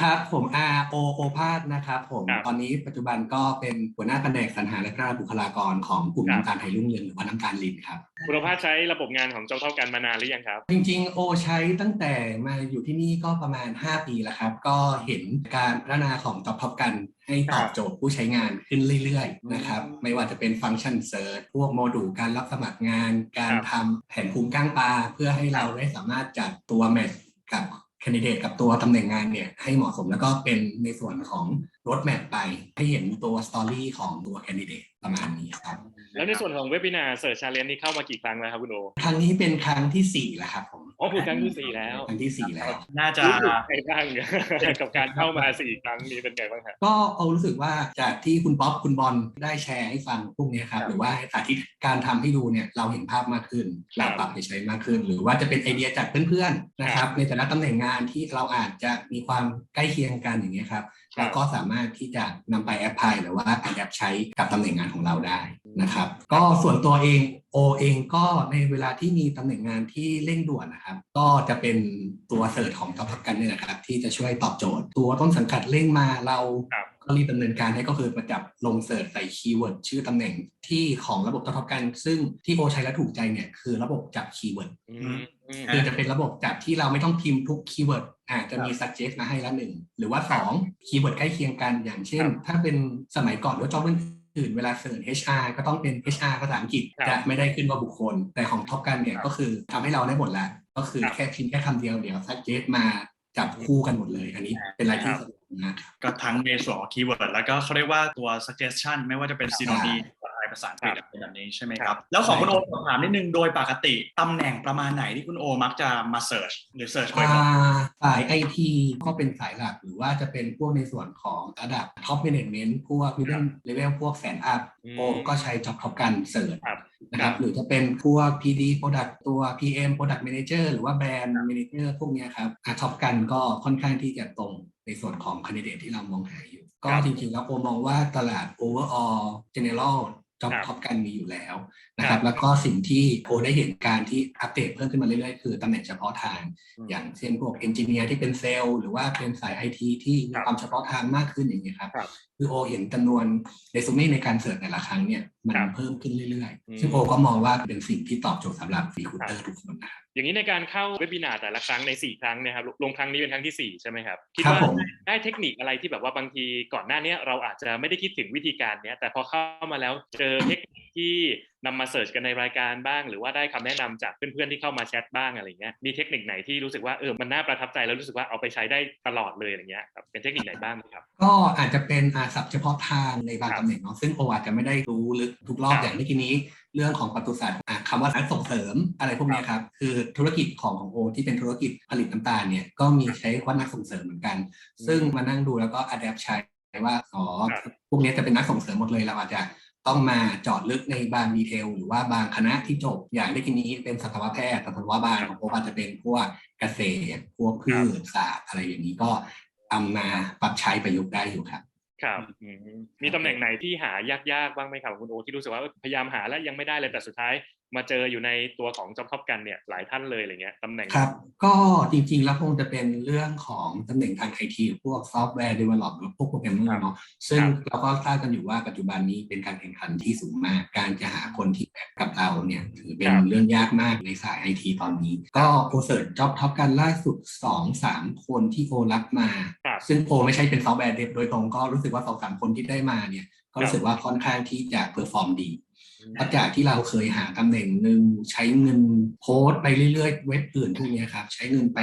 ครับผม R O โอภาสนะครับผมครับตอนนี้ปัจจุบันก็เป็นหัวหน้าแผนกสรรหาและพัฒนาบุคลากรของกลุ่มครับน้ำตาลไทยรุ่งเรืองหรือว่าน้ำตาลลินครับคุณภาพใช้ระบบงานของเจ้าเท่ากันมานานหรือยังครับ จริงๆ โอใช้ตั้งแต่มาอยู่ที่นี่ก็ประมาณ 5 ปีแล้วครับ ก็เห็นการพัฒนาของจ็อบท็อปกันให้ตอบโจทย์ผู้ใช้งานขึ้นเรื่อยๆนะครับไม่ว่าจะเป็นฟังก์ชันเซิร์ชพวกโมดูลการรับสมัครงาน การครับทำแผนภูมิก้างปลาเพื่อให้เราได้สามารถจัดตัวแมทกับแคนดิเดตกับตัวตำแหน่งงานเนี่ยให้เหมาะสมแล้วก็เป็นในส่วนของรถแมพไป ให้เห็นตัวสตอรี่ของตัวแคนดิเดตประมาณนี้ครับ แล้วในส่วนของเว็บ i นาเสิร์ชชาเลนนี่เข้ามากี่ครั้งแล้วครับคุณโอครั้งนี้เป็นครั้งที่สี่แล้วครับผม อ๋อพูดครั้งที่สี่แล้วครั้งที่สี่แล้ว น่าจะรู้สึกไงบ้างกับการเข้ามาสี่ครั้งนี้เป็นไงบ้างครับก็เอารู้สึกว่าจากที่คุณป๊อปคุณบอลได้แชร์ให้ฟังพวกเนี้ยครับครับหรือว่าให้สาธิตการทำให้ดูเนี่ยเราเห็นภาพมากขึ้นครัเราบปรับไปใช้มากขึ้น หรือว่าจะเป็นไอเดียจากเพื่อนๆนะคครัรับบในแต่ละตำแหน่งงานที่เราอาจจะมีความใกล้เคียงกันอย่างเงี้ยครับครับเราก็สามารถที่จะนำไปแอพพลายหรือว่าแอดใช้กับตำแหน่งงานของเราได้ นะครับ ก็ส่วนตัวเองโอเองก็ในเวลาที่มีตำแหน่งงานที่เร่งด่วนนะครับ ก็จะเป็นตัวเสิร์ชของท็อปกันเนี่ยนะครับ ที่จะช่วยตอบโจทย์ ตัวต้นสังกัดเร่งมาเราครับก็รีบดำเนินการให้ก็คือมาจับลงเสิร์ชใส่คีย์เวิร์ดชื่อตำแหน่งที่ของระบบท็อปกัน ซึ่งที่โอใช้และถูกใจเนี่ยคือระบบจับคีย์เวิร์ดอืมอืมคือจะเป็นระบบจับที่เราไม่ต้องพิมพ์ทุกคีย์เวิร์ดอาจจะมี suggest มาให้ละหนึ่งหรือว่าสองคีย์เวิร์ดใกล้เคียงกันอย่างเช่นครับถ้าเป็นสมัยก่อนหรือว่าจอบ อื่นเวลาเสิร์ช HR ก็ต้องเป็น HR ภาษาอังกฤษครับจะไม่ได้ขึ้นว่าบุคคล แต่ของท็อปกันเนี่ยก็คือทำให้เราได้หมดแล้ว ก็คือครับแค่พิมพ์แค่คำเดียวเดี๋ยว suggest มาจับคู่กันหมดเลย อันนี้เป็นอะไรที่สะดวกมากครับก็ทั้งในส่วนของคีย์เวิร์ดแล้วก็เขาเรียกว่าตัว suggestion ไม่ว่าจะเป็น synonym ภาษาไทยภาษาอังกฤษเป็นแบบนี้ใช่ไหมครับ แล้วของคุณโอสอบถามนิดนึงโดยปกติตำแหน่งประมาณไหนที่คุณโอมักจะมา search หรือ search บ่อยอ่าสายไอทีก็เป็นสายหลักหรือว่าจะเป็นพวกในส่วนของระดับท็อป a ม a น e พวก middle level พวกแสนอัพอืมโอก็ใช้จ็อบท็อปกันเสิร์ชครับนะครับหรือจะเป็นพวก PD product ตัว PM product manager หรือว่า brand manager พวกเนี้ยครับท็อปกันก็ค่อนข้างที่จะตรงในส่วนของ candidate ที่เรามองหาอยู่ ก็ครับจริงๆแล้วโอมองว่าตลาด overall general จ็อบครับท็อปกันมีอยู่แล้วนะครับ แล้วก็สิ่งที่โอได้เห็นการที่อัปเดตเพิ่มขึ้นมาเรื่อยๆ คือตำแหน่งเฉพาะทาง อย่างเช่นพวกเอนจิเนียร์ที่เป็นเซลล์หรือว่าเป็นสายไอทีที่มีครับความเฉพาะทางมากขึ้นอย่างนี้ยครับครับคือโอเห็นจำนวนเรซูเม่ในการเสิร์ชแต่ละครั้งเนี่ยมันครับเพิ่มขึ้นเรื่อยอืมๆซึ่งโอก็มองว่าเป็นสิ่งที่ตอบโจทย์สำหรับรีคูเตอร์ทุกคนนะครับอย่างนี้ในการเข้าเว็บ i นาแต่ละครั้งใน 4 ครั้งเนะครับลงครั้งนี้เป็นครั้งที่ 4 ใช่ไหมครับ คิดครับว่าผมได้เทคนิคอะไรที่แบบว่าบางทีก่อนหน้าเนี้ยเราอาจจะไม่ได้คิดถึงวิธีการเนี้ยแต่พอเข้ามาแล้วเจอเทคนิค ที่นำมาเสิร์ชกันในรายการบ้าง หรือว่าได้คำแนะนำจากเพื่อนๆที่เข้ามาแชทบ้างอะไรเงี้ยมีเทคนิคไหนที่รู้สึกว่าเออมันน่าประทับใจแล้วรู้สึกว่าเอาไปใช้ได้ตลอดเลยอะไรเงี้ยครับเป็นเทคนิคไหนบ้างไหมครับ ก็อาจจะเป็นอาศัพท์เฉพาะทางในบางครับตำแหน่งเนาะซึ่งโออาจจะไม่ได้รู้ลึกทุกรอบครับอย่างเมื่อกี้นี้เรื่องของปศุสัตว์อะคำว่านักส่งเสริมอะไรพวกเนี้ยครับ คือธุรกิจของของโอที่เป็นธุรกิจผลิตน้ำตาลเนี่ยก็มีใช้ว่านักส่งเสริมเหมือนกัน ซึ่งมานั่งดูแล้วก็อัดแอปใช้ว่าอ๋อครับพวกเนี้ยจะเป็นนักส่งเสริมหมดเลยเราอาจจะ ต้องมาจอดลึกในบางดีเทล หรือว่าบางคณะที่จบอย่างเมื่อกี้นี้เป็นสัตวแพทย์สัตวบาลของผมอาจจะเป็นพวกเกษตร พวกพืชศาสตร์อะไรอย่างนี้ก็เอามาปรับใช้ประยุกต์ได้อยู่ครับ ครับ มีตำแหน่งไหนที่หายากๆบ้างไหมครับคุณโอที่รู้สึกว่าพยายามหาแล้วยังไม่ได้เลยแต่สุดท้าย มาเจออยู่ในตัวของจ็อบท็อปกันเนี่ยหลายท่านเลยอะไรเงี้ยตำแหน่งครับ ก็จริงๆแล้วคงจะเป็นเรื่องของตำแหน่งทางไอทีพวกซอฟต์แวร์เดเวลลอปหรือพวกโปรแกรมเมอร์เนาะซึ่งเราก็ทราบกันอยู่ว่าปัจจุบันนี้เป็นการแข่งขันที่สูงมาก การจะหาคนที่แบบกับเราเนี่ยถือเป็นเรื่องยากมากในสายไอทีตอนนี้ ก็โอเสิร์ชจ็อบท็อปกันล่าสุด 2-3 คนที่โอรับมาครับซึ่งโอไม่ใช่เป็นซอฟต์แวร์เดฟโดยตรงก็รู้สึกว่าสองสามคนที่ได้มาเนี่ยก็รู้สึกว่าค่อนข้างที่จะเพอร์ฟอร์มดีเพ ราะจากที่เราเคยหาตำแหน่งหนึ่งใช้เงินโพสต์ไปเรื่อยๆ เว็บอื่นพวกเนี้ยครับ ใช้เงินไป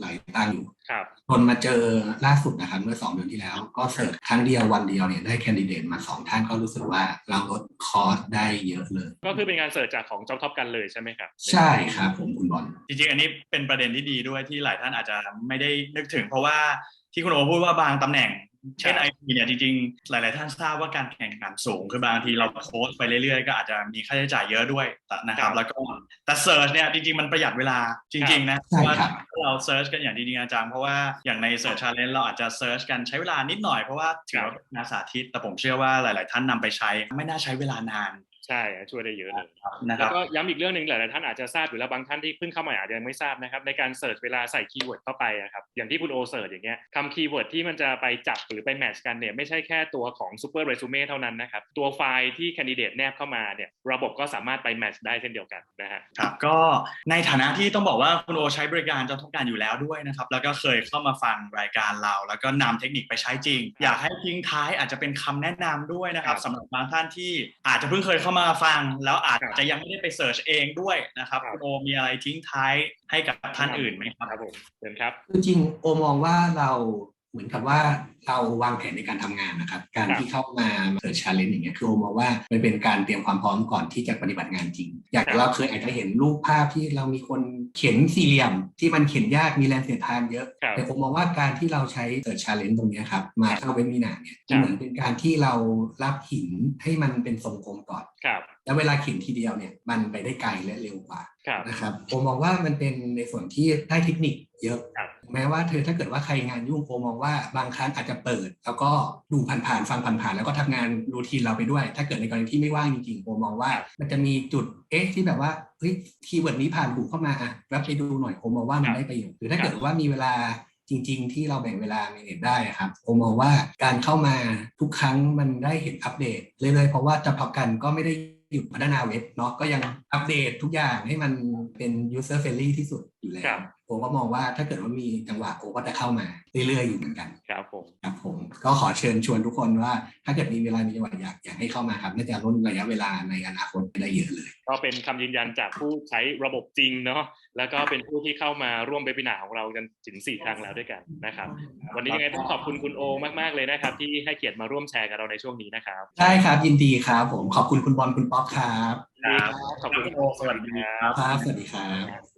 หลายตังค์อยู่ครับจนมาเจอล่าสุดนะครับเมื่อสองเดือนที่แล้ว ก็เสิร์ชครั้งเดียววันเดียวเนี่ยได้แคนดิเดตมาสองท่านก็รู้สึกว่าเราลดคอสได้เยอะเลย ก็คือเป็นการเสิร์ชจากของจ็อบท็อปกันเลยใช่ไหมครับ ใช่ครับผมคุณบอลจริงๆ อันนี้เป็นประเด็นที่ดีด้วยที่หลายท่านอาจจะไม่ได้นึกถึง เพราะว่าที่คุณโอพูดว่าบางตำแหน่ง เช่นครัไอบทีเนี่ยจริงๆ หลายๆท่านทราบว่าการแข่งขันสูง คือบางทีเราโพสต์ไปเรื่อยๆ ก็อาจจะมีค่าใช้จ่ายเยอะด้วยนะครับ แล้วก็แต่เซิร์ชเนี่ยจริงๆ มันประหยัดเวลาจริง ๆ นะเพใช่ราะว่าครับถ้าเราเซิร์ชกันอย่างจริงๆจังๆเพราะว่าอย่างในเซิร์ชชาเลนจ์เราอาจจะเซิร์ชกันใช้เวลานิดหน่อยเพราะว่าถือว่าเป็นงานสาธิตแต่ผมเชื่อว่าหลาย ๆ ท่านนำไปใช้ไม่น่าใช้เวลานาน ใช่ฮะช่วยได้เยอะเลยนะคแล้รัวบก็ย้ำอีกเรื่องหนึ่งหลายๆท่านอาจจะทราบอยู่แล้วบางท่านที่เพิ่งเข้ามาอาจจะยังไม่ทราบนะครับในการเสิร์ชเวลาใส่คีย์เวิร์ดเข้าไปอะครับอย่างที่คุณโอเสิร์ชอย่างเงี้ยคำคีย์เวิร์ดที่มันจะไปจับหรือไปแมทช์กันเนี่ยไม่ใช่แค่ตัวของ Super Resume เท่านั้นนะครับตัวไฟล์ที่แคนดิเดตแนบเข้ามาเนี่ยระบบก็สามารถไปแมทช์ได้เช่นเดียวกันนะฮะครับก็ในฐานะที่ต้องบอกว่าคุณโอใช้บริการเจ้าทุกการอยู่แล้วด้วยนะครับแล้วก็เคยเข้ามาฟังรายการเรา แล้วก็นำเทคนิคไปใช้จริง อยากให้ทิ้งท้ายอาจจะเป็นคำแนะนำด้วยนะครับครับสำหรับบางท่านที่อาจจะเพิ่งเคยเข้ามาฟังแล้วอาจครับจะยังไม่ได้ไปเสิร์ชเองด้วยนะครับครับคุณโอมีอะไรทิ้งท้ายให้กับท่านอื่นไหมครับครับผมเชิญครับคือจริงโอมองว่าเรา เหมือนกับว่าเราวางแผนในการทำงานนะครับ การครับที่เข้ามาเปิดชาเลนจ์อย่างเงี้ยคือโอมองว่ามันเป็นการเตรียมความพร้อมก่อนที่จะปฏิบัติงานจริง อยากครับเราเคยอาจจะเห็นรูปภาพที่เรามีคนเขียนสี่เหลี่ยม ที่มันเขียนยากมีแรงเสียดทานเยอะครับแต่ผมมองว่าการที่เราใช้เปิดชาเลนจ์ตรงเนี้ยครับมาเข้าเว็บมีนาเนี่ยครับเหมือนเป็นการที่เรารับหินให้มันเป็นทรงกลมก่อนครับ แล้วเวลาเขียนทีเดียวเนี่ยมันไปได้ไกลและเร็วกว่าครับนะครับผมมองว่ามันเป็นในส่วนที่ได้เทคนิคเยอะครับแม้ว่าเธอถ้าเกิดว่าใครงานยุ่งผมมองว่าบางครั้งอาจจะเปิด แล้วก็ดูผ่านๆฟังผ่านๆแล้วก็ทำงานรูทีนเราไปด้วย ถ้าเกิดในกรณีที่ไม่ว่างจริงๆผมมองว่า มันจะมีจุดเอ๊ะที่แบบว่าเฮ้ยคีย์เวิร์ดนี้ผ่านหูเข้ามาอะแวบไปดูหน่อยผมมองว่ามันได้ประโยชน์หรือถ้าเกิดว่ามีเวลาจริงๆ ที่เราแบ่งเวลาเมเนจได้อะครับผมมองว่าการเข้ามาทุกครั้งมันได้เห็นอัปเดตเรื่อยๆเพราะว่าจะพักกันก็ไม่ได้ หยุดพัฒนาเว็บเนาะก็ยังอัปเดตทุกอย่างให้มันเป็น user friendly ที่สุดอยู่แล้ว ผมก็มองว่าถ้าเกิดว่ามีจังหวะผมก็จะเข้ามาเรื่อยๆอยู่เหมือนกันครับผมครับผมก็ขอเชิญชวนทุกคนว่า ถ้าเกิดมีเวลามีจังหวะอยากอยากให้เข้ามาครับน่าจะลดระยะเวลาในอนาคตไปได้เยอะเลย ก็เป็นคำยืนยันจากผู้ใช้ระบบจริงเนาะแล้วก็เป็นผู้ที่เข้ามาร่วมเวบินาร์ของเรากันถึง 4 ครั้งแล้วด้วยกันนะครับ วันนี้ยังไงต้องขอบคุณคุณโอมากๆเลยนะครับ ที่ให้เกียรติมาร่วมแชร์กับเราในช่วงนี้นะครับใช่ครับยินดีครับผมขอบคุณคุณบอลคุณป๊อปครับครับขอบคุณคุณโอสวัสดีครับครับสวัสดีครับ